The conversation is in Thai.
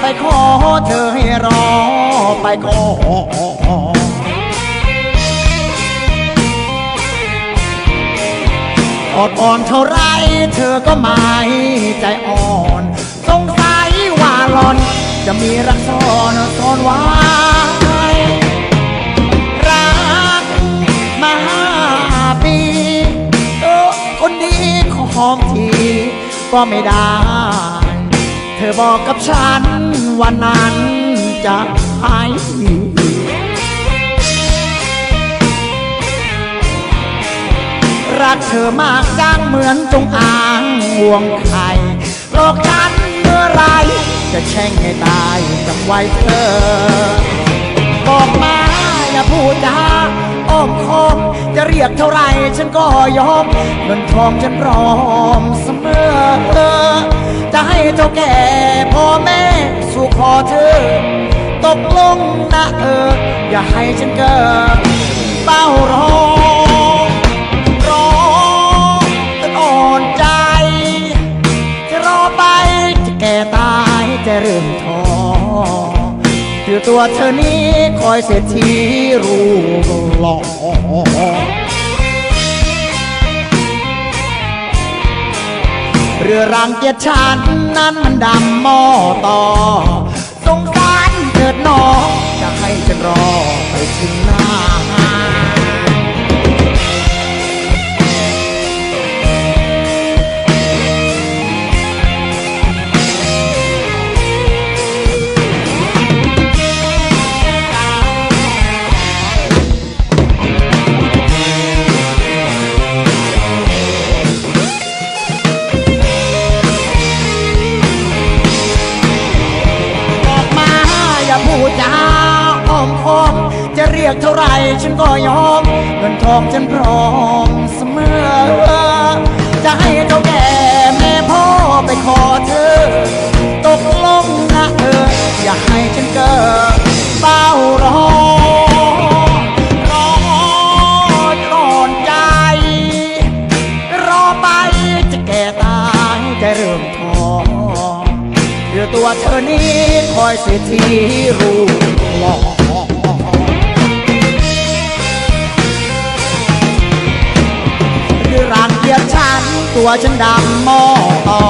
ไปขอเธอให้รอ ไปก่ออดอ่อนเท่าไรเธอก็ไม่ใจอ่อน สงสัยว่าหลอน จะมีรักซ่อนซ่อนไว้รักมาห้าปีเออคนดีขอหอมทีก็ไม่ได้ เธอบอกกับฉัน วันนั้นจะหายรักเธอมากจังเหมือนจงอางห่วงไข่โลกฉันเมื่อไร จะแช่งให้ตายจำไว้เธอ บอกมาอย่าพูดจาอ้อมคอมจะเรียกเท่าไรฉันก็ยอมเงินทองฉันพร้อม เจ้าแก่พ่อแม่สู่ขอเธอ ตกลงนะเออ อย่าให้ฉันเกิดเป้ารอรอจนอ่อนใจ จะรอไปจะแก่ตายจะเริ่มท้อคือตัวเธอนี้คอยเศรษฐีรูปหล่อ เรือรังเกียจฉันนั้นมันดำหม้อต่อสงสารเกิดน้องจะให้ฉันรอไปถึงหน ยกเท่าไรฉันก็ยอมเงินทองฉันพร้อมเสมอ จะให้เจ้าแก่แม่พ่อไปขอเธอ ตกลงนะเอออย่าให้ฉันเกิดเฝ้ารอรอจนอ่อนใจรอไปจะแก่ตายจะเริ่มท้อเดี๋ยวตัวเธอนี้คอยเสียทีรูปหล่อห ตัวฉันดำหม้อต่อ